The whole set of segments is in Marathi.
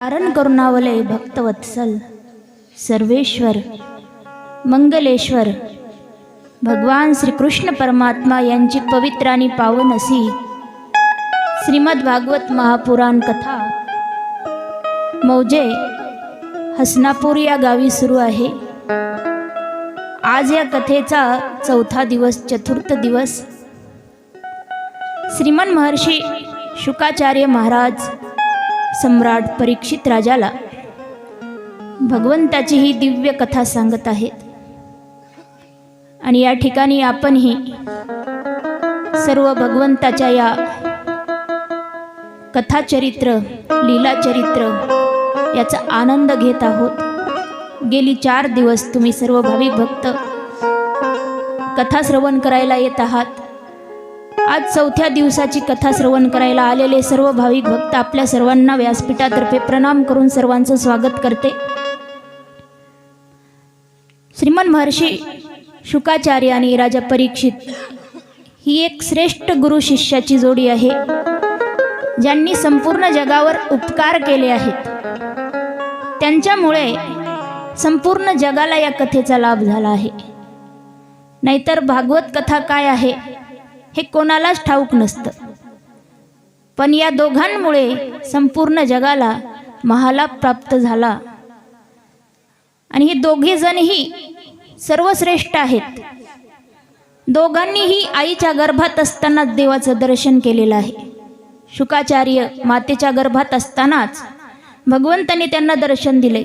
कारण करुणावले भक्तवत्सल सर्वेश्वर मंगलेश्वर. भगवान श्रीकृष्ण परमात्मा यांची पवित्र आणि पावन असी श्रीमद भागवत महापुराण कथा. मौजे हसनापूर या गावी सुरू आहे. आज या कथेचा चौथा दिवस चतुर्थ दिवस. श्रीमन महर्षी शुकाचार्य महाराज सम्राट परीक्षित राजाला भगवंताची ही दिव्य कथा सांगत आहेत. आणि या ठिकाणी आपणही सर्व भगवंताच्या या कथाचरित्र लीलाचरित्र याचा आनंद घेत आहोत. गेली चार दिवस तुम्ही सर्व भाविक भक्त कथा श्रवण करायला येत आहात. आज चौथ्या दिवसाची कथा श्रवण करायला आलेले सर्व भाविक भक्त आपल्या सर्वांना व्यासपीठातर्फे प्रणाम करून सर्वांचं स्वागत करते. श्रीमन महर्षी शुकाचार्य आणि राजा परीक्षित ही एक श्रेष्ठ गुरु शिष्याची जोडी आहे ज्यांनी संपूर्ण जगावर उपकार केले आहेत. त्यांच्यामुळे संपूर्ण जगाला या कथेचा लाभ झाला आहे. नाहीतर भागवत कथा काय आहे? हे कोणालाच ठाऊक नसतं. पण या दोघांमुळे संपूर्ण जगाला महालाभ प्राप्त झाला. आणि हे दोघे जणही सर्वश्रेष्ठ आहेत. दोघांनीही आईच्या गर्भात असतानाच देवाचं दर्शन केलेलं आहे. शुकाचार्य मातेच्या गर्भात असतानाच भगवंताने त्यांना दर्शन दिले.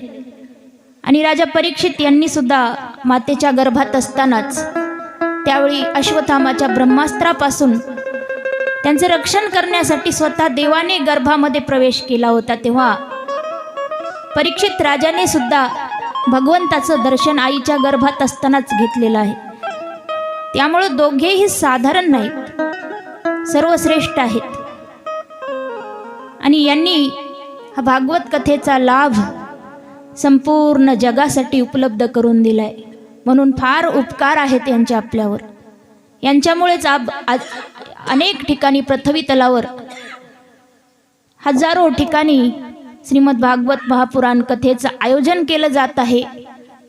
आणि राजा परीक्षित यांनी सुद्धा मातेच्या गर्भात असतानाच त्यावेळी अश्वत्थामाच्या ब्रह्मास्त्रापासून त्यांचे रक्षण करण्यासाठी स्वतः देवाने गर्भामध्ये प्रवेश केला होता तेव्हा. परीक्षित राजाने सुद्धा भगवंताचं दर्शन आईच्या गर्भात असतानाच घेतलेलं आहे. त्यामुळं दोघेही साधारण नाहीत. सर्वश्रेष्ठ आहेत. आणि यांनी हा भागवत कथेचा लाभ संपूर्ण जगासाठी उपलब्ध करून दिलाय. म्हणून फार उपकार आहेत यांचे आपल्यावर. यांच्यामुळेच अब आज अनेक ठिकाणी पृथ्वी तलावर हजारो ठिकाणी श्रीमद भागवत महापुराण कथेचं आयोजन केलं जात आहे.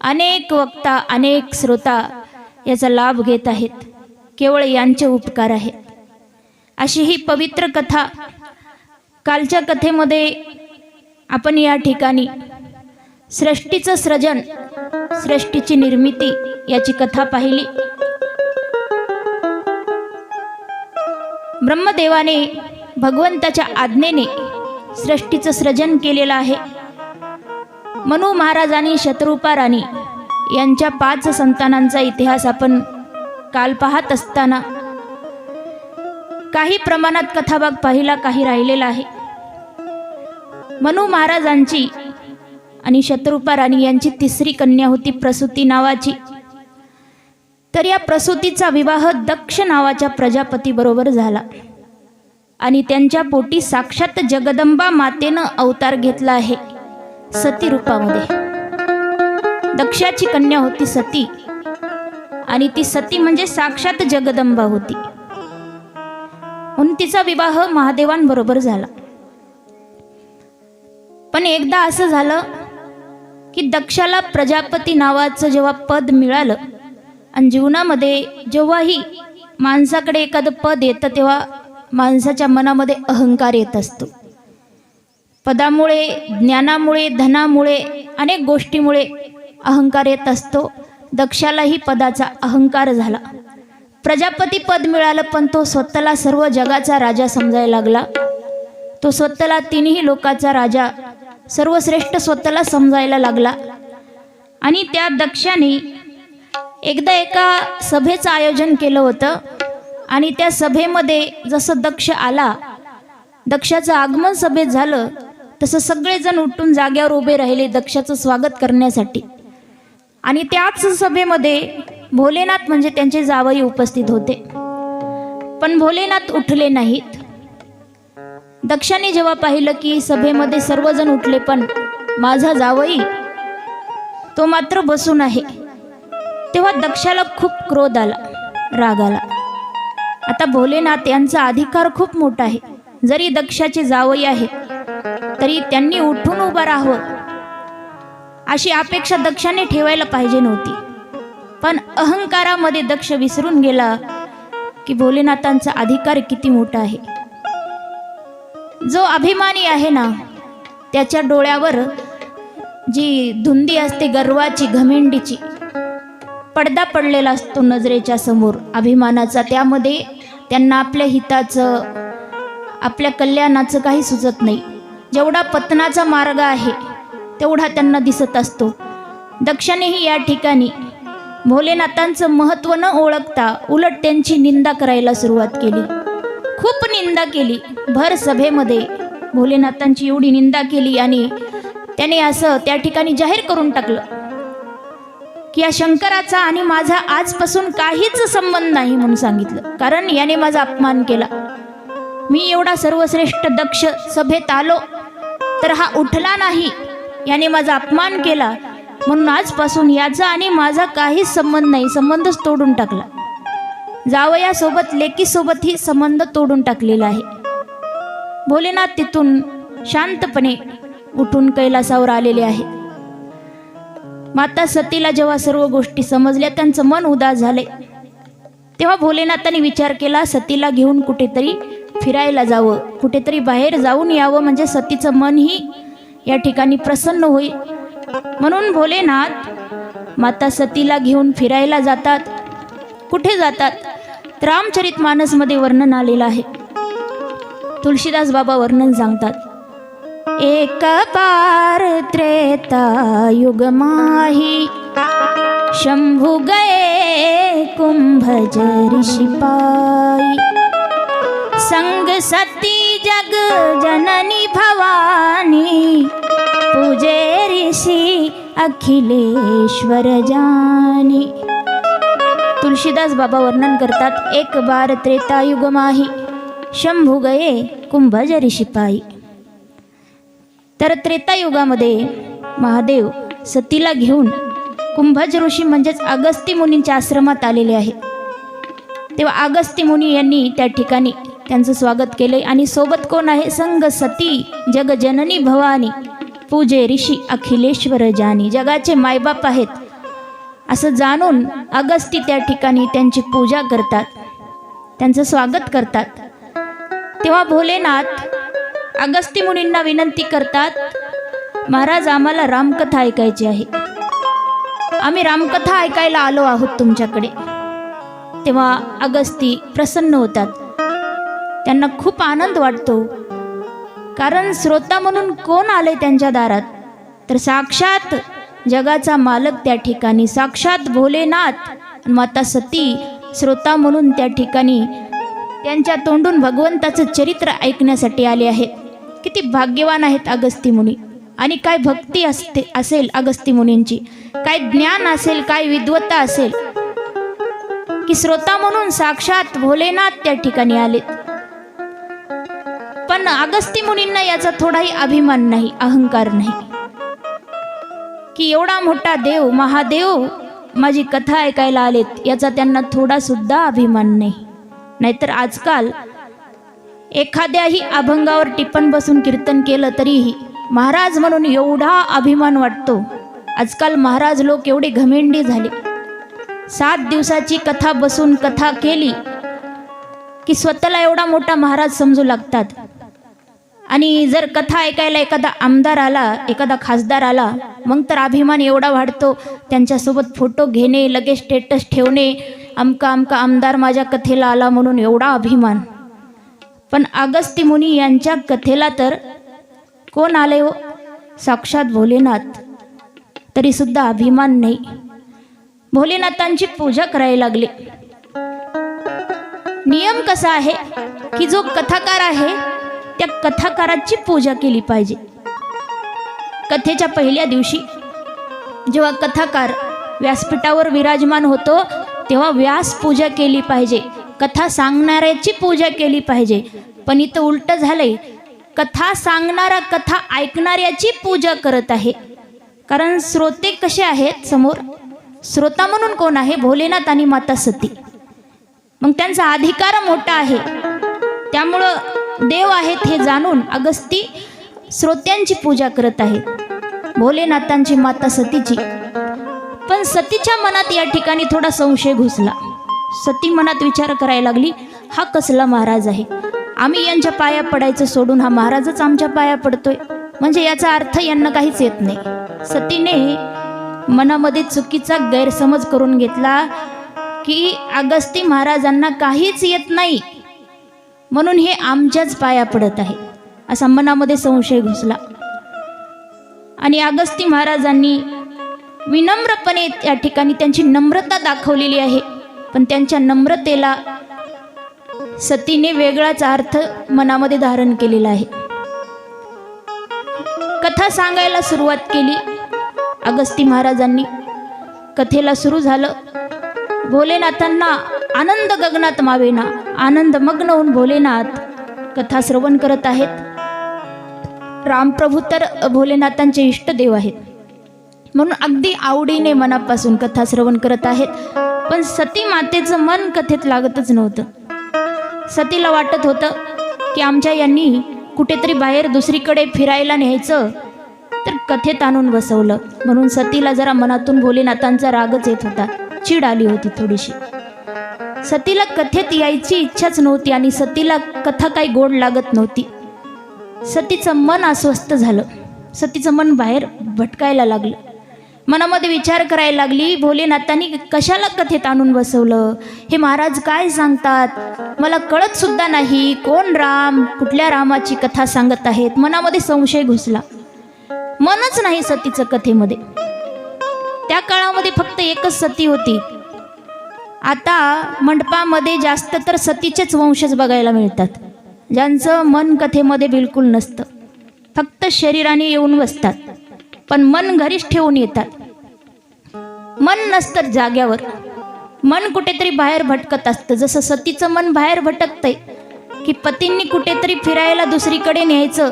अनेक वक्ता अनेक श्रोता याचा लाभ घेत आहेत. केवळ यांचे उपकार आहेत. अशी ही पवित्र कथा कालच्या कथेमध्ये आपण या ठिकाणी सृष्टीचं सृजन सृष्टीची निर्मिती याची कथा पाहिली. ब्रह्मदेवाने भगवंताच्या आज्ञेने सृष्टीचं सृजन केलेलं आहे. मनु महाराजांनी शत्रुपा राणी यांच्या पाच संतानांचा इतिहास आपण काल पाहत असताना काही प्रमाणात कथाभाग पाहिला काही राहिलेला आहे. मनु महाराजांची आणि शत्रुपा राणी यांची तिसरी कन्या होती प्रसूती नावाची. तर या प्रसूतीचा विवाह दक्ष नावाच्या प्रजापती बरोबर झाला. आणि त्यांच्या पोटी साक्षात जगदंबा मातेनं अवतार घेतला आहे सती रूपामध्ये दक्षाची कन्या होती सती. आणि ती सती म्हणजे साक्षात जगदंबा होती. म्हणून तिचा विवाह महादेवांबरोबर झाला. पण एकदा असं झालं की दक्षाला प्रजापती नावाचं जेव्हा पद मिळालं आणि जीवनामध्ये जेव्हाही माणसाकडे एखादं पद येतं तेव्हा माणसाच्या मनामध्ये अहंकार येत असतो. पदामुळे ज्ञानामुळे धनामुळे अनेक गोष्टीमुळे अहंकार येत असतो. दक्षालाही पदाचा अहंकार झाला. प्रजापती पद मिळालं पण तो स्वतःला सर्व जगाचा राजा समजायला लागला. तो स्वतःला तिन्ही लोकाचा राजा सर्वश्रेष्ठ स्वतःला समजायला लागला. आणि त्या दक्षाने एकदा एका सभेचं आयोजन केलं होतं. आणि त्या सभेमध्ये जसं दक्ष आला दक्षाचं आगमन सभेत झालं तसं सगळेजण उठून जाग्यावर उभे राहिले दक्षाचं स्वागत करण्यासाठी. आणि त्याच सभेमध्ये भोलेनाथ म्हणजे त्यांचे जावई उपस्थित होते. पण भोलेनाथ उठले नाहीत. दक्षाने जेव्हा पाहिलं की सभेमध्ये सर्वजण उठले पण माझा जावई तो मात्र बसून आहे. तेव्हा दक्षाला खूप क्रोध आला राग आला. आता भोलेनाथ यांचा अधिकार खूप मोठा आहे. जरी दक्षाचे जावई आहे तरी त्यांनी उठून उभं राहावं अशी अपेक्षा दक्षाने ठेवायला पाहिजे नव्हती. पण अहंकारामध्ये दक्ष विसरून गेला की भोलेनाथांचा अधिकार किती मोठा आहे. जो अभिमानी आहे ना त्याच्या डोळ्यावर जी धुंदी असते गर्वाची घमेंडीची पडदा पडलेला असतो नजरेच्या समोर अभिमानाचा. त्यामध्ये त्यांना आपल्या हिताचं आपल्या कल्याणाचं काही सुचत नाही. जेवढा पतनाचा मार्ग आहे तेवढा त्यांना दिसत असतो. दक्षानेही या ठिकाणी भोलेनाथांचं महत्त्व न ओळखता उलट त्यांची निंदा करायला सुरुवात केली. खूप निंदा केली. भर सभेमध्ये भोलेनाथांची एवढी निंदा केली आणि त्याने असं त्या ठिकाणी जाहीर करून टाकलं की या शंकराचा आणि माझा आजपासून काहीच संबंध नाही म्हणून सांगितलं. कारण याने माझा अपमान केला. मी एवढा सर्वश्रेष्ठ दक्ष सभेत आलो तर हा उठला नाही. याने माझा अपमान केला. म्हणून आजपासून याचा आणि माझा काहीच संबंध नाही. संबंधच तोडून टाकला. जावयासोबत लेकीसोबतही संबंध तोडून टाकलेला आहे. भोलेनाथ तिथून शांतपणे उठून कैलासावर आलेले आहे माता सतीला जेव्हा सर्व गोष्टी समजल्या त्यांचं मन उदास झाले तेव्हा भोलेनाथाने विचार केला सतीला घेऊन कुठेतरी फिरायला जावं. कुठेतरी बाहेर जाऊन यावं म्हणजे सतीचं मनही या ठिकाणी प्रसन्न होईल. म्हणून भोलेनाथ माता सतीला घेऊन फिरायला जातात. कुठे जातात? रामचरित मानसमध्ये वर्णन आलेलं आहे. तुलसीदास बाबा वर्णन सांगतात. एक पार त्रेता युग माही शंभू गए कुंभज शिपाई संग सती जग जननी भवानी पूजे ऋषी अखिलेश्वर जानी. तुलसीदास बाबा वर्णन करतात एक बार त्रेतायुग माही शंभू गये कुंभज ऋषिपाई तर त्रेतायुगामध्ये महादेव सतीला घेऊन कुंभज ऋषी म्हणजेच अगस्ती मुनींच्या आश्रमात आलेले आहे. तेव्हा अगस्ती मुनी यांनी त्या ठिकाणी त्यांचं स्वागत केले आणि सोबत कोण आहे? संग सती जगजननी भवानी पूजे ऋषी अखिलेश्वर जानी. जगाचे मायबाप आहेत. असं जाणून अगस्ती त्या ठिकाणी त्यांची पूजा करतात. त्यांचं स्वागत करतात. तेव्हा भोलेनाथ अगस्ती मुनींना विनंती करतात महाराज आम्हाला रामकथा ऐकायची आहे. आम्ही रामकथा ऐकायला आलो आहोत तुमच्याकडे. तेव्हा अगस्ती प्रसन्न होतात. त्यांना खूप आनंद वाटतो. कारण श्रोता म्हणून कोण आले त्यांच्या दारात? तर साक्षात जगाचा मालक त्या ठिकाणी. साक्षात भोलेनाथ माता सती श्रोता म्हणून त्या ठिकाणी त्यांच्या तोंडून भगवंताचं चरित्र ऐकण्यासाठी आले आहेत किती भाग्यवान आहेत अगस्ती मुनी. आणि काय भक्ती असते असेल अगस्ती मुनींची. काय ज्ञान असेल काय विद्वत्ता असेल. की श्रोता म्हणून साक्षात भोलेनाथ त्या ठिकाणी आलेत पण अगस्ती मुनींना याचा थोडाही अभिमान नाही अहंकार नाही. की एवढा मोठा देव महादेव माझी कथा ऐकायला आलेत याचा त्यांना थोडा सुद्धा अभिमान नाही. नाहीतर आजकाल एखाद्याही अभंगावर टिपण बसून कीर्तन केलं तरीही महाराज म्हणून एवढा अभिमान वाटतो. आजकाल महाराज लोक एवढे घमेंडी झाले. सात दिवसाची कथा बसून कथा केली की स्वतःला एवढा मोठा महाराज समजू लागतात. आणि जर कथा ऐकायला एखादा आमदार आला एखादा खासदार आला मग तर अभिमान एवढा वाढतो. त्यांच्यासोबत फोटो घेणे लगेच स्टेटस ठेवणे अमका अमका आमदार माझ्या कथेला आला म्हणून एवढा अभिमान. पण अगस्ती मुनी यांच्या कथेला तर कोण आले हो? साक्षात भोलेनाथ. तरीसुद्धा अभिमान नाही. भोलेनाथांची पूजा करायला लागली. नियम कसा आहे की जो कथाकार आहे त्या कथाकाराची पूजा केली पाहिजे. कथेच्या पहिल्या दिवशी जेव्हा कथाकार व्यासपीठावर विराजमान होतो तेव्हा व्यास पूजा केली पाहिजे. कथा सांगणाऱ्याची पूजा केली पाहिजे. पण इथं उलट झालंय कथा सांगणारा कथा ऐकणाऱ्याची पूजा करत आहे. कारण श्रोते कसे आहेत समोर? श्रोता म्हणून कोण आहे? भोलेनाथ आणि माता सती. मग त्यांचा अधिकार मोठा आहे. त्यामुळं देव आहेत हे जाणून अगस्ती श्रोत्यांची पूजा करत आहेत भोलेनाथांची माता सतीची. पण सतीच्या मनात या ठिकाणी थोडा संशय घुसला. सती मनात विचार करायला लागली हा कसला महाराज आहे? आम्ही यांच्या पाया पडायचं सोडून हा महाराजच आमच्या पाया पडतोय. म्हणजे याचा अर्थ यांना काहीच येत नाही. सतीने मनामध्ये चुकीचा गैरसमज करून घेतला की अगस्ती महाराजांना काहीच येत नाही. म्हणून हे आमच्याच पाया पडत आहे. असा मनामध्ये संशय घुसला. आणि अगस्ती महाराजांनी विनम्रपणे त्या ठिकाणी त्यांची नम्रता दाखवलेली आहे. पण त्यांच्या नम्रतेला सतीने वेगळाच अर्थ मनामध्ये धारण केलेला आहे. कथा सांगायला सुरुवात केली अगस्ती महाराजांनी. कथेला सुरू झालं. भोलेनाथांना आनंद गगनात मावेना आनंद मग्न होऊन भोलेनाथ. कथा श्रवण करत आहेत. रामप्रभू तर भोलेनाथांचे इष्टदेव आहेत. म्हणून अगदी आवडीने मनापासून कथा श्रवण करत आहेत. पण सती मातेचं मन कथेत लागतच नव्हतं. सतीला वाटत होतं की आमच्या यांनी कुठेतरी बाहेर दुसरीकडे फिरायला न्यायचं तर कथेत आणून बसवलं. म्हणून सतीला जरा मनातून भोलेनाथांचा रागच येत होता. चीड आली होती थोडीशी. सतीला कथेत यायची इच्छाच नव्हती आणि सतीला कथा काही गोड लागत नव्हती. सतीचं मन अस्वस्थ झालं. सतीचं मन बाहेर भटकायला लागलं. मनामध्ये विचार करायला लागली भोलेनाथांनी कशाला कथेत आणून बसवलं? हे महाराज काय सांगतात? मला कळत सुद्धा नाही कोण राम कुठल्या रामाची कथा सांगत आहेत? मनामध्ये संशय घुसला. मनच नाही सतीचं कथेमध्ये. त्या काळामध्ये फक्त एकच सती होती. आता मंडपामध्ये जास्त तर सतीचेच वंशज बघायला मिळतात. ज्यांचं मन कथेमध्ये बिलकुल नसतं. फक्त शरीराने येऊन बसतात. पण मन घरीच ठेवून येतात. मन नसतं जाग्यावर. मन कुठेतरी बाहेर भटकत असतं. जसं सतीचं मन बाहेर भटकतंय की पतींनी कुठेतरी फिरायला दुसरीकडे न्यायचं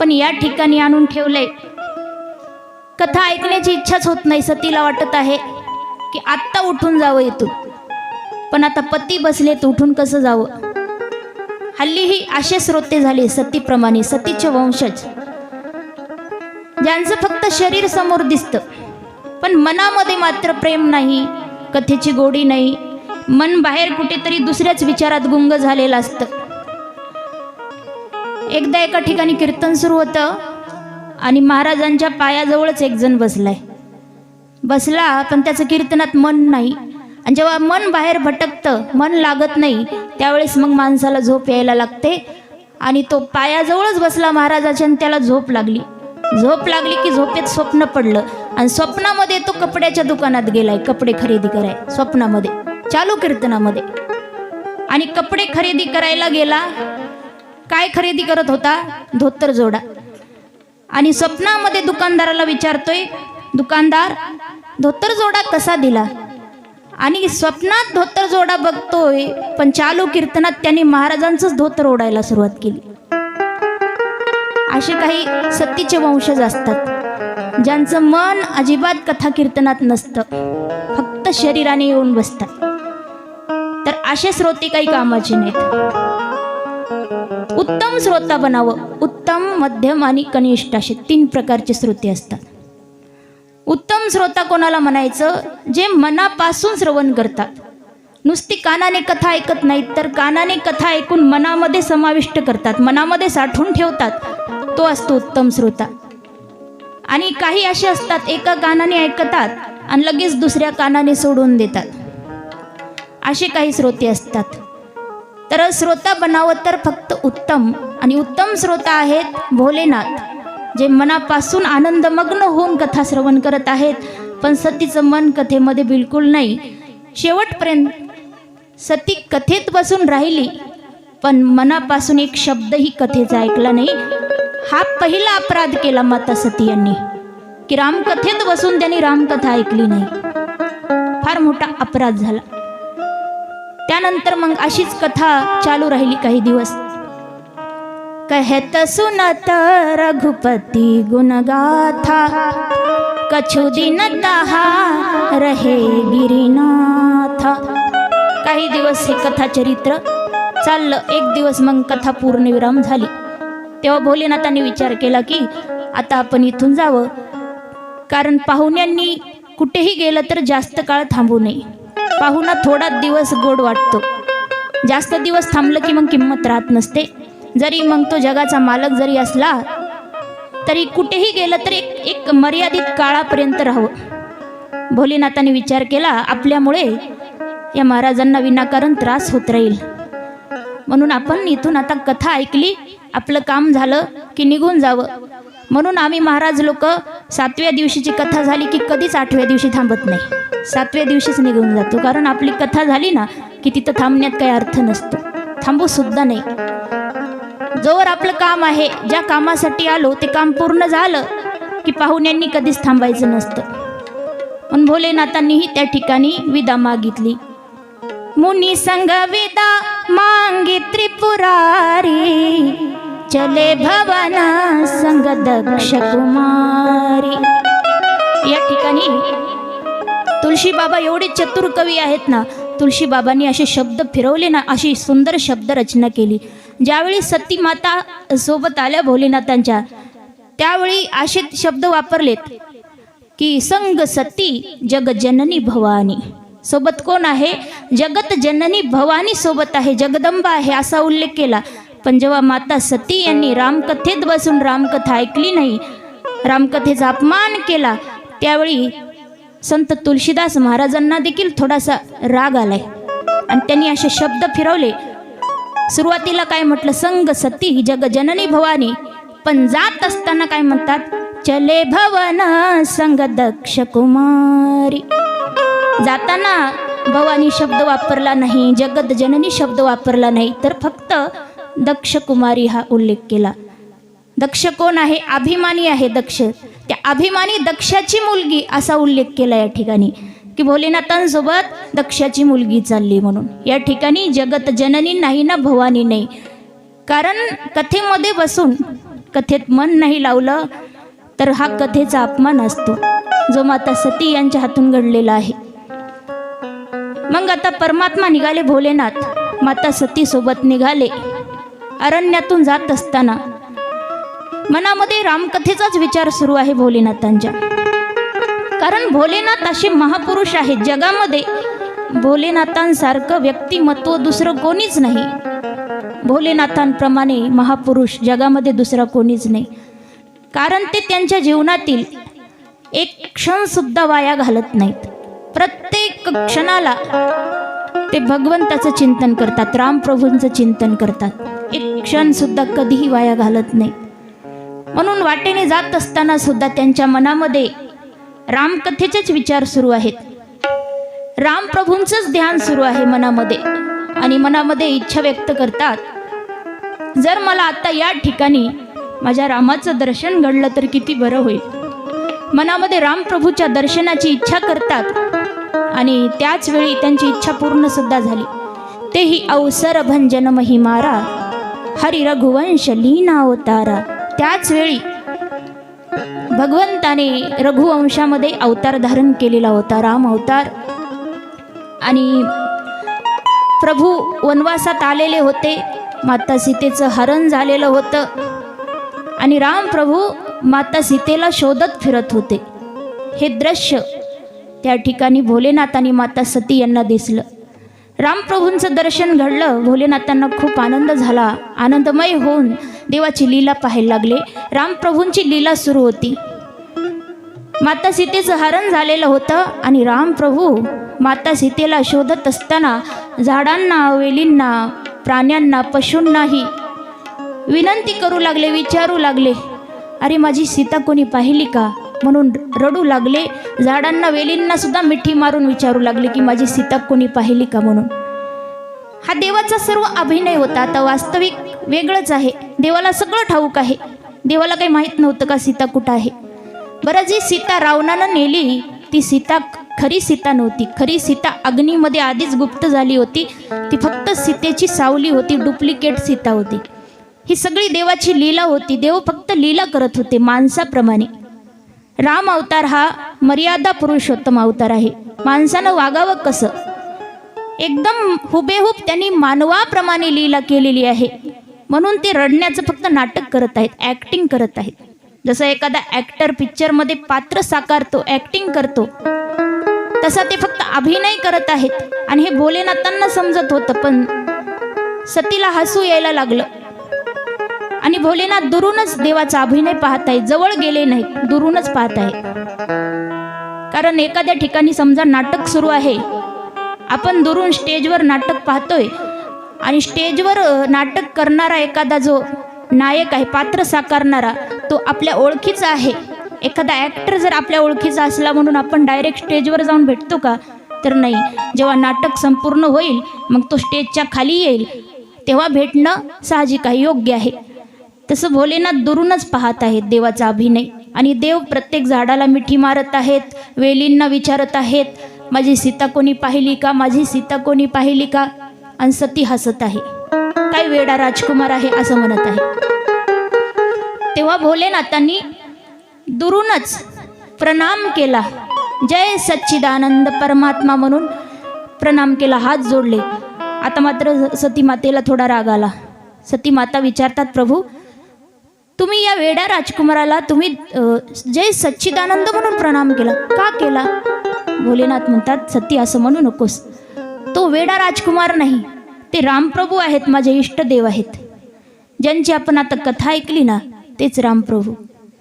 पण या ठिकाणी आणून ठेवलंय. कथा ऐकण्याची इच्छाच होत नाही सतीला वाटत आहे. की आत्ता उठून जावं इथून. पण आता पती बसलेत उठून कसं जावं? हल्ली ही असे श्रोते झाले सतीप्रमाणे सतीचे वंशज. ज्यांचं फक्त शरीर समोर दिसतं पण मनामध्ये मात्र प्रेम नाही कथेची गोडी नाही मन बाहेर कुठेतरी दुसऱ्याच विचारात गुंग झालेलं असतं. एकदा एका ठिकाणी कीर्तन सुरू होतं आणि महाराजांच्या पायाजवळच एक जण बसलाय. बसला पण त्याचं कीर्तनात मन नाही. आणि जेव्हा मन बाहेर भटकतं मन लागत नाही त्यावेळेस मग माणसाला झोप यायला लागते. आणि तो पायाजवळच बसला महाराजाच्या आणि त्याला झोप लागली. झोप लागली की झोपेत स्वप्न पडलं. आणि स्वप्नामध्ये तो कपड्याच्या दुकानात गेलाय कपडे खरेदी कराय स्वप्नामध्ये चालू कीर्तनामध्ये. आणि कपडे खरेदी करायला गेला. काय खरेदी करत होता? धोतर जोडा. आणि स्वप्नामध्ये दुकानदाराला विचारतोय दुकानदार धोतर जोडा कसा दिला? आणि स्वप्नात धोतर जोडा बघतोय पण चालू कीर्तनात त्यांनी महाराजांचंच धोतर ओढायला सुरुवात केली. असे काही सत्तीचे वंशज असतात ज्यांचं मन अजिबात कथा कीर्तनात नसतं फक्त शरीराने येऊन बसतात. तर असे श्रोते काही कामाचे नाहीत. उत्तम श्रोता बनावं उत्तम मध्यम आणि कनिष्ठ असे तीन प्रकारचे श्रोते असतात. उत्तम श्रोता कोणाला म्हणायचं? जे मनापासून श्रवण करतात. नुसती कानाने कथा ऐकत नाहीत तर कानाने कथा ऐकून मनामध्ये समाविष्ट करतात. मनामध्ये साठवून ठेवतात. तो असतो उत्तम श्रोता. आणि काही असे असतात एका कानाने ऐकतात आणि लगेच दुसऱ्या कानाने सोडून देतात. असे काही श्रोते असतात. तर श्रोता बनावं तर फक्त उत्तम. आणि उत्तम श्रोता आहेत भोलेनाथ. जे मनापासून आनंदमग्न होऊन कथा श्रवण करत आहेत पण सतीचं मन कथेमध्ये बिलकुल नाही. शेवटपर्यंत सती कथेत बसून राहिली पण मनापासून एक शब्दही कथेचा ऐकला नाही. हा पहिला अपराध केला माता सती यांनी की रामकथेत बसून त्यांनी रामकथा ऐकली नाही. फार मोठा अपराध झाला. त्यानंतर मग अशीच कथा चालू राहिली काही दिवस. कहत सुनत रघुपती गुणगाथा। कछु दिन तहा रहे गिरीनाथा। काही दिवस हे कथा चरित्र चाललं एक दिवस मग कथा पूर्णविराम झाली. तेव्हा भोलेनाथांनी विचार केला की आता आपण इथून जावं. कारण पाहुण्यांनी कुठेही गेलं तर जास्त काळ थांबू नये. पाहुणा थोडा दिवस गोड वाटतो. जास्त दिवस थांबलं की मग किंमत राहत नसते. जरी मग तो जगाचा मालक जरी असला तरी कुठेही गेलं तर एक एक मर्यादित काळापर्यंत राहावं. भोलेनाथाने विचार केला आपल्यामुळे या महाराजांना विनाकारण त्रास होत राहील. म्हणून आपण इथून आता कथा ऐकली आपलं काम झालं की निघून जावं. म्हणून आम्ही महाराज लोक सातव्या दिवशीची कथा झाली की कधीच आठव्या दिवशी थांबत नाही. सातव्या दिवशीच निघून जातो कारण आपली कथा झाली ना की तिथं थांबण्यात काही अर्थ नसतो. थांबूसुद्धा नाही. जोवर आपलं काम आहे ज्या कामासाठी आलो ते काम पूर्ण झालं की पाहुण्यांनी कधीच थांबायचं नसतं. पण भोलेनाथांनीही त्या ठिकाणी विदा मागितली. मुनी संग विदा मांगी त्रिपुरारी चले भवन संग दक्ष कुमारी. या ठिकाणी तुळशी बाबा एवढे चतुर कवी आहेत ना तुळशी बाबांनी असे शब्द फिरवले ना अशी सुंदर शब्द रचना केली. ज्यावेळी सती माता सोबत आल्या भोलेनाथांच्या त्यावेळी असे शब्द वापरलेत की संग सती जग जननी भवानी. सोबत कोण आहे? जगत जननी भवानी सोबत आहे जगदंबा आहे असा उल्लेख केला. पण जेव्हा माता सती यांनी रामकथेत बसून रामकथा ऐकली नाही रामकथेचा अपमान केला त्यावेळी संत तुलसीदास महाराजांना देखील थोडासा राग आलाय. आणि त्यांनी असे शब्द फिरवले सुरुवातीला काय म्हटलं संग सती जग जननी भवानी. पण जात असताना काय म्हणतात चले भवन संग दक्ष कुमारी. जाताना भवानी शब्द वापरला नाही जगत जननी शब्द वापरला नाही तर फक्त दक्ष कुमारी हा उल्लेख केला. दक्ष कोण आहे? अभिमानी आहे दक्ष. त्या अभिमानी दक्षाची मुलगी असा उल्लेख केला या ठिकाणी. की भोलेनाथांसोबत दक्षाची मुलगी चालली म्हणून. या ठिकाणी जगत जननी नाही ना भवानी नाही. कारण कथेमध्ये बसून कथेत मन नाही लावलं तर हा कथेचा अपमान असतो जो माता सती यांच्या हातून घडलेला आहे. मग आता परमात्मा निघाले भोलेनाथ. माता सती सोबत निघाले अरण्यातून जात असताना. मनामध्ये रामकथेचाच विचार सुरू आहे भोलेनाथांच्या. कारण भोलेनाथ असे महापुरुष आहेत. जगामध्ये भोलेनाथांसारखं व्यक्तिमत्व दुसरं कोणीच नाही. भोलेनाथांप्रमाणे महापुरुष जगामध्ये दुसरा कोणीच नाही. कारण ते त्यांच्या जीवनातील एक क्षणसुद्धा वाया घालत नाहीत. प्रत्येक क्षणाला ते भगवंताचं चिंतन करतात रामप्रभूंचं चिंतन करतात. एक क्षणसुद्धा कधीही वाया घालत नाही म्हणून वाटेने जात असताना सुद्धा त्यांच्या मनामध्ये रामकथेचेच विचार सुरू आहेत. रामप्रभूंचंच ध्यान सुरू आहे मनामध्ये. आणि मनामध्ये इच्छा व्यक्त करतात जर मला आता या ठिकाणी माझ्या रामाचं दर्शन घडलं तर किती बरं होईल. मनामध्ये रामप्रभूच्या दर्शनाची इच्छा करतात आणि त्याच वेळी त्यांची इच्छा पूर्ण सुद्धा झाली. तेही अवसर भंजन महिमारा हरी रघुवंश लीना अवतारा. त्याच वेळी भगवंताने रघुवंशामध्ये अवतार धारण केलेला होता राम अवतार. आणि प्रभू वनवासात आलेले होते माता सीतेचं हरण झालेलं होतं. आणि राम प्रभू माता सीतेला शोधत फिरत होते. हे दृश्य त्या ठिकाणी भोलेनाथ आणि माता सती यांना दिसलं. रामप्रभूंचं दर्शन घडलं भोलेनाथांना खूप आनंद झाला. आनंदमय होऊन देवाची लीला पाहायला लागले. रामप्रभूंची लीला सुरू होती. माता सीतेचं हरण झालेलं होतं आणि रामप्रभू माता सीतेला शोधत असताना झाडांना वेलींना प्राण्यांना पशूंनाही विनंती करू लागले विचारू लागले अरे माझी सीता कोणी पाहिली का? म्हणून रडू लागले. झाडांना वेलींना सुद्धा मिठी मारून विचारू लागले की माझी सीता कोणी पाहिली का? म्हणून. हा देवाचा सर्व अभिनय होता. आता वास्तविक वेगळंच आहे. देवाला सगळं ठाऊक आहे. देवाला काही माहीत नव्हतं का सीता कुठं आहे. बरं जी सीता रावणानं नेली ती सीता खरी सीता नव्हती. खरी सीता अग्नीमध्ये आधीच गुप्त झाली होती. ती फक्त सीतेची सावली होती डुप्लिकेट सीता होती. ही सगळी देवाची लीला होती. देव फक्त लीला करत होते माणसाप्रमाणे. राम अवतार हा मर्यादा पुरुषोत्तम अवतार आहे. माणसानं वागावं कसं? एकदम हुबेहूब त्यांनी मानवाप्रमाणे लीला केलेली आहे. म्हणून ते रडण्याचं फक्त नाटक करत आहेत ॲक्टिंग करत आहेत. जसं एखादा ॲक्टर पिक्चरमध्ये पात्र साकारतो ॲक्टिंग करतो तसा ते फक्त अभिनय करत आहेत. आणि हे भोलेनाथांना समजत होतं पण सतीला हसू यायला लागलं. आणि भोलेनाथ दुरूनच देवाचा अभिनय पाहत आहे जवळ गेले नाही दुरूनच पाहत आहे. कारण एखाद्या ठिकाणी समजा नाटक सुरू आहे आपण दुरून स्टेजवर नाटक पाहतोय आणि स्टेजवर नाटक करणारा एखादा जो नायक आहे पात्र साकारणारा तो आपल्या ओळखीचा आहे. एखादा ॲक्टर जर आपल्या ओळखीचा असला म्हणून आपण डायरेक्ट स्टेजवर जाऊन भेटतो का? तर नाही. जेव्हा नाटक संपूर्ण होईल मग तो स्टेजच्या खाली येईल. तेव्हा भेटणं साहजिक आहे योग्य आहे. तसं भोलेनाथ दुरूनच पाहत आहेत देवाचा अभिनय. आणि देव प्रत्येक झाडाला मिठी मारत आहेत वेलींना विचारत आहेत माझी सीता कोणी पाहिली का? माझी सीता कोणी पाहिली का? आणि सती हसत आहे. काय वेडा राजकुमार आहे असं म्हणत आहे. तेव्हा भोलेनाथांनी दुरूनच प्रणाम केला. जय सच्चिदानंद परमात्मा म्हणून प्रणाम केला हात जोडले. आता मात्र सती मातेला थोडा राग आला. सती माता विचारतात प्रभू तुम्ही या वेड्या राजकुमाराला तुम्ही जय सच्चिदानंद म्हणून प्रणाम केला. का केला? भोलेनाथ म्हणतात सती असं म्हणू नकोस. तो वेडा राजकुमार नाही. ते रामप्रभू आहेत माझे इष्टदेव आहेत. ज्यांची आपण आता कथा ऐकली ना तेच रामप्रभू.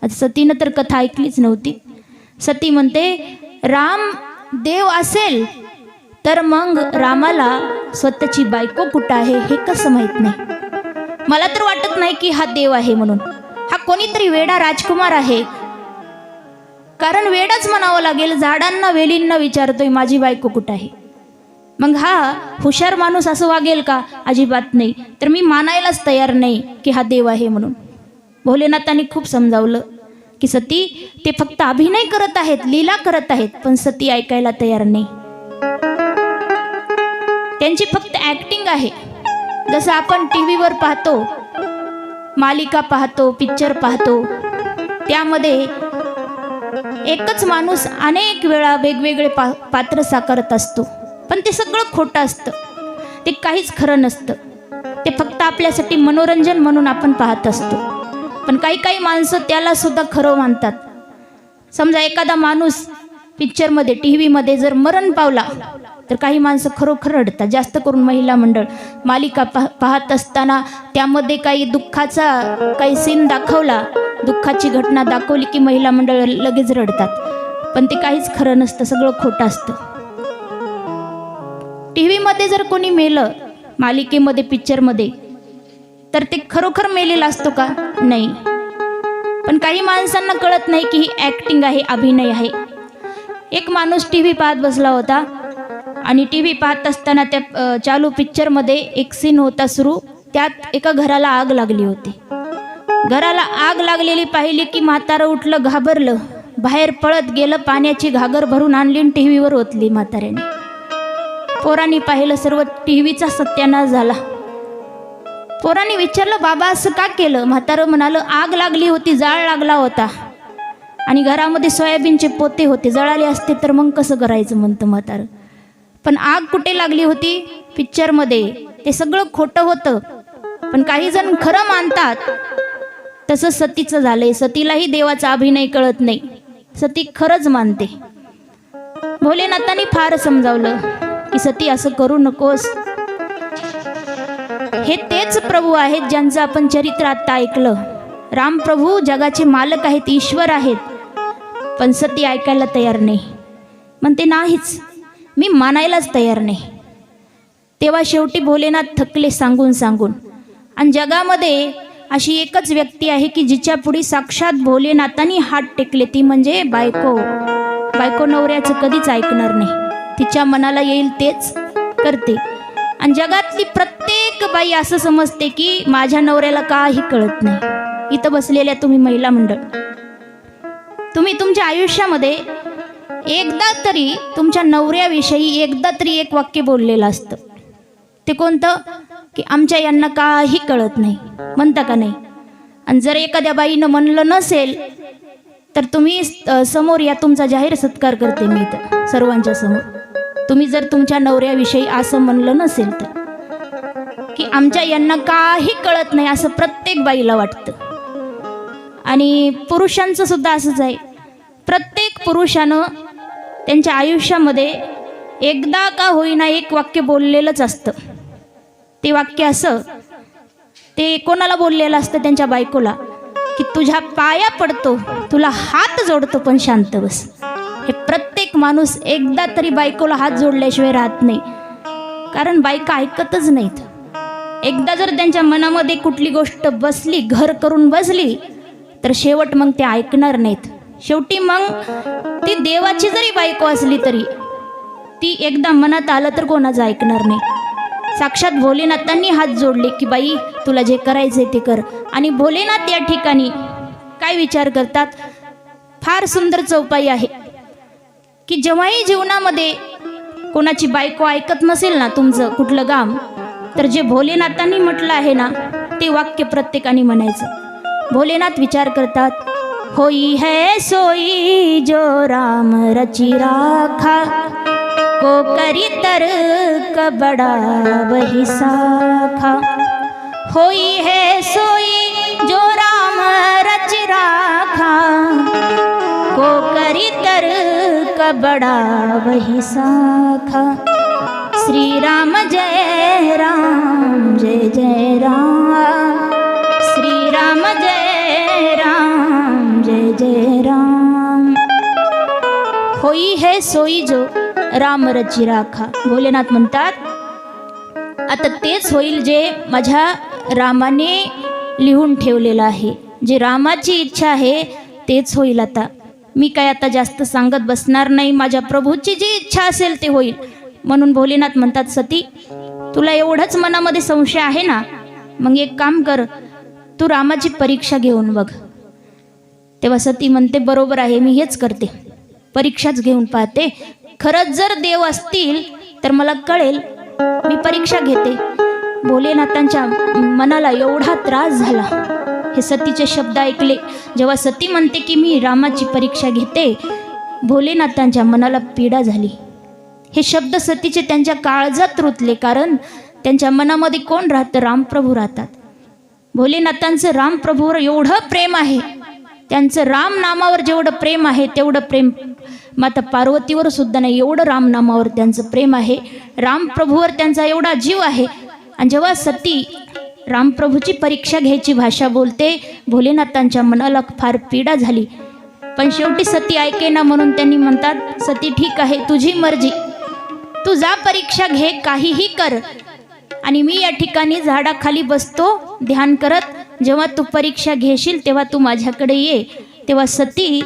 आता सतीनं तर कथा ऐकलीच नव्हती. सती म्हणते राम देव असेल तर मग रामाला स्वतःची बायको कुठं आहे हे कसं माहीत नाही. मला तर वाटत नाही की हा देव आहे म्हणून. हा कोणीतरी वेडा राजकुमार आहे. कारण वेडाच म्हणावं लागेल झाडांना वेलींना विचारतोय माझी बायको कुठं आहे? मग हा हुशार माणूस असं वागेल का? अजिबात नाही. तर मी मानायलाच तयार नाही की हा देव आहे म्हणून. भोलेनाथांनी खूप समजावलं की सती ते फक्त अभिनय करत आहेत लीला करत आहेत पण सती ऐकायला तयार नाही. त्यांची फक्त ॲक्टिंग आहे. जसं आपण टी व्हीवर पाहतो मालिका पाहतो पिक्चर पाहतो त्यामध्ये एकच माणूस अनेक वेळा वेगवेगळे पा पात्र साकारत असतो. पण ते सगळं खोटं असतं. ते काहीच खरं नसतं. ते फक्त आपल्यासाठी मनोरंजन म्हणून आपण पाहत असतो. पण काही काही माणसं त्याला सुद्धा खरं मानतात. समजा एखादा माणूस पिक्चरमध्ये टी व्हीमध्ये जर मरण पावला तर काही माणसं खरोखर रडतात. जास्त करून महिला मंडळ. मालिका पाह पाहत असताना त्यामध्ये काही दुःखाचा काही सीन दाखवला दुःखाची घटना दाखवली की महिला मंडळ लगेच रडतात. पण ते काहीच खरं नसतं. सगळं खोटं असतं. टी व्हीमध्ये जर कोणी मेलं मालिकेमध्ये पिक्चरमध्ये तर ते खरोखर मेलेलं असतो का? नाही. पण काही माणसांना कळत नाही की ही ॲक्टिंग आहे अभिनय आहे. एक माणूस टी व्ही पाहत बसला होता आणि टी व्ही पाहत असताना त्या चालू पिक्चरमध्ये एक सीन होता सुरू. त्यात एका घराला आग लागली होती. घराला आग लागलेली पाहिली की म्हातारं उठलं घाबरलं. बाहेर पळत गेलं पाण्याची घागर भरून आणली टी व्हीवर ओतली म्हाताऱ्याने. पोरांनी पाहिलं सर्व टी व्हीचा सत्यानाश झाला. पोरांनी विचारलं बाबा असं का केलं? म्हातारं म्हणालं आग लागली होती जाळ लागला होता. आणि घरामध्ये सोयाबीनचे पोते होते जळाले असते तर मग कसं करायचं म्हणतं म्हातारं? पण आग कुठे लागली होती? पिक्चरमध्ये. ते सगळं खोटं होतं. पण काही जण खरं मानतात. तसं सतीचं झालंय. सतीलाही देवाचा अभिनय कळत नाही. सती खरंच मानते. भोलेनाथांनी फार समजावलं. की सती असं करू नकोस. हे तेच प्रभू आहेत ज्यांचं आपण चरित्र आत्ता ऐकलं. रामप्रभू जगाचे मालक आहेत ईश्वर आहेत पण सती ऐकायला तयार नाही. म्हणते नाहीच मी मानायलाच तयार नाही. तेव्हा शेवटी भोलेनाथ थकले सांगून सांगून. आणि जगामध्ये अशी एकच व्यक्ती आहे की जिच्या पुढे साक्षात भोलेनाथांनी हात टेकले. ती म्हणजे बायको. बायको नवऱ्याचं कधीच ऐकणार नाही. तिच्या मनाला येईल तेच करते. आणि जगातली प्रत्येक बाई असं समजते की माझ्या नवऱ्याला काही कळत नाही. इथं बसलेल्या तुम्ही महिला मंडळ. तुम्ही तुमच्या आयुष्यामध्ये एकदा तरी तुमच्या नवऱ्याविषयी एकदा तरी एक वाक्य बोललेलं असतं. ते कोणतं? की आमच्या यांना काही कळत नाही. म्हणता का नाही? आणि जर एखाद्या बाईनं म्हणलं नसेल तर तुम्ही समोर या तुमचा जाहीर सत्कार करते मी इथं सर्वांच्या समोर. तुम्ही जर तुमच्या नवऱ्याविषयी असं म्हणलं नसेल तर. की आमच्या यांना काही कळत नाही असं प्रत्येक बाईला वाटतं. आणि पुरुषांचं सुद्धा असंच आहे. प्रत्येक पुरुषानं त्यांच्या आयुष्यामध्ये एकदा का होईना एक वाक्य बोललेलंच असतं. ते वाक्य असं ते कोणाला बोललेलं असतं त्यांच्या बायकोला? की तुझ्या पाया पडतो तुला हात जोडतो पण शांत बस. हे प्रत्येक माणूस एकदा तरी बायकोला हात जोडल्याशिवाय राहत नाही. कारण बायका ऐकतच नाहीत. एकदा जर त्यांच्या मनामध्ये कुठली गोष्ट बसली घर करून बसली तर शेवट मग ते ऐकणार नाहीत. शेवटी मग ती देवाची जरी बायको असली तरी ती एकदा मनात आलं तर कोणाचं ऐकणार नाही. साक्षात भोलेनाथांनी हात जोडले की बाई तुला जे करायचंय ते कर. आणि भोलेनाथ या ठिकाणी काय विचार करतात? फार सुंदर चौपाई आहे. की जेव्हाही जीवनामध्ये कोणाची बायको ऐकत नसेल ना तुमचं कुठलं गाम तर जे भोलेनाथांनी म्हटलं आहे ना ते वाक्य प्रत्येकाने म्हणायचं. भोलेनाथ विचार करतात होई है सोई जो राम रची राखा को करी तर कबड़ा वही साखा. होई है सोई जो राम रच राखा को करी तर्क बड़ा वही साखा। श्री राम जय राम जय जय राम। श्री राम जय राम जय जय राम। होई है सोई जो राम रची राखा। भोलेनाथ म्हणतात आता तेच होईल जे माझ्या रामाने लिहून ठेवलेलं आहे. जे रामाची इच्छा आहे तेच होईल आता. मी काय आता जास्त सांगत बसणार नाही. माझ्या प्रभूची जी इच्छा असेल ते होईल. म्हणून भोलेनाथ म्हणतात सती तुला एवढंच मनामध्ये संशय आहे ना? मग एक काम कर तू रामाची परीक्षा घेऊन बघ. तेव्हा सती म्हणते बरोबर आहे मी हेच करते. परीक्षाच घेऊन पाहते. खरंच जर देव असतील तर मला कळेल मी परीक्षा घेते. भोलेनाथांच्या मनाला एवढा त्रास झाला. हे सतीचे शब्द ऐकले. जेव्हा सती म्हणते की मी रामाची परीक्षा घेते भोलेनाथांच्या मनाला पीडा झाली. हे शब्द सतीचे त्यांच्या काळजात रुतले कारण त्यांच्या मनामध्ये कोण राहतं? रामप्रभू राहतात. भोलेनाथांचं रामप्रभूवर एवढं प्रेम आहे. त्यांचं राम नामावर जेवढं प्रेम आहे तेवढं प्रेम माता पार्वतीवर सुद्धा नाही एवढं राम नामावर त्यांचं प्रेम आहे. रामप्रभूवर त्यांचा एवढा जीव आहे. आणि जेव्हा सती रामप्रभूची परीक्षा घ्यायची भाषा बोलते. भोलेनाथांच्या मनाला फार पीडा झाली. पण शेवटी सती ऐके ना म्हणून त्यांनी म्हणतात सती ठीक आहे तुझी मर्जी. तू जा परीक्षा घे काहीही कर. आणि मी या ठिकाणी झाडाखाली बसतो ध्यान करत. जेव्हा तू परीक्षा घेशील तेव्हा तू माझ्याकडे ये. तेव्हा सती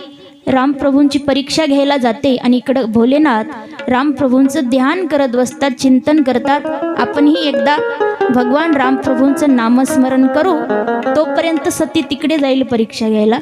रामप्रभूंची परीक्षा घ्यायला जाते आणि इकडं भोलेनाथ रामप्रभूंचं ध्यान करत बसतात चिंतन करतात. आपणही एकदा भगवान रामप्रभूंचं नामस्मरण करू तोपर्यंत सती तिकडे जाईल परीक्षा घ्यायला.